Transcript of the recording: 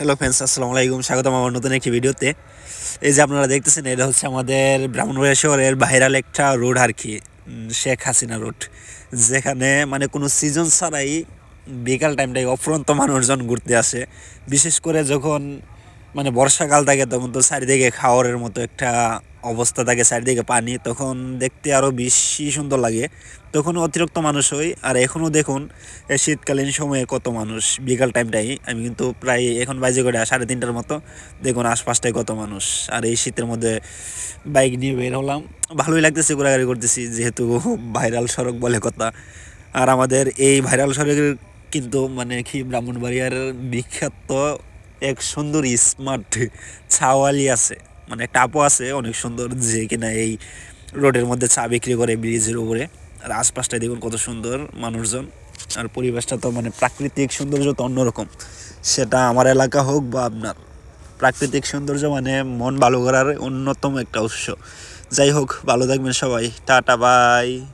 Hello friends আসসালামু আলাইকুম। স্বাগতম আমার নতুন একটি ভিডিওতে। এই যে আপনারা দেখতেছেন, এটা হচ্ছে আমাদের ব্রাহ্মণবাড়িয়া শহরের বাইরাল একটা রোড আর কি শেখ হাসিনা রোড। যেখানে মানে কোনো সিজন ছাড়াই বিকাল টাইমটাই অফুরন্ত মানুষজন ঘুরতে আসে। বিশেষ করে যখন মানে বর্ষাকাল থাকে তখন তো চারিদিকে খাওয়ারের মতো একটা অবস্থা থাকে, চারিদিকে পানি। তখন দেখতে আরও বেশি সুন্দর লাগে। তখন অতিরিক্ত মানুষ হই। আর এখনও দেখুন শীতকালীন সময়ে কত মানুষ, বিকাল টাইমটাই আমি কিন্তু প্রায় এখন বাজে করে সাড়ে তিনটার মতো, দেখুন আশপাশটায় কত মানুষ। আর এই শীতের মধ্যে বাইক নিয়ে বের হলাম। ভালোই লাগতেছে ঘোরাঘুরি করতেছি, যেহেতু ভাইরাল সড়ক বলে কথা। আর আমাদের এই ভাইরাল সড়কের কিন্তু মানে কি ব্রাহ্মণবাড়িয়ার বিখ্যাত এক সুন্দর স্মার্ট ছাওয়ালি আছে। মানে একটা আপু আছে, অনেক সুন্দর যে কিনা এই রোডের মধ্যে চা বিক্রি করে, ব্রিজের উপরে। আর আশপাশটা দেখুন কত সুন্দর মানুষজন। আর পরিবেশটা তো মানে প্রাকৃতিক সৌন্দর্য তো অন্যরকম। সেটা আমার এলাকা হোক বা আপনার। প্রাকৃতিক সৌন্দর্য মানে মন ভালো করার অন্যতম একটা উৎস। যাই হোক, ভালো থাকবেন সবাই। Tata, bye.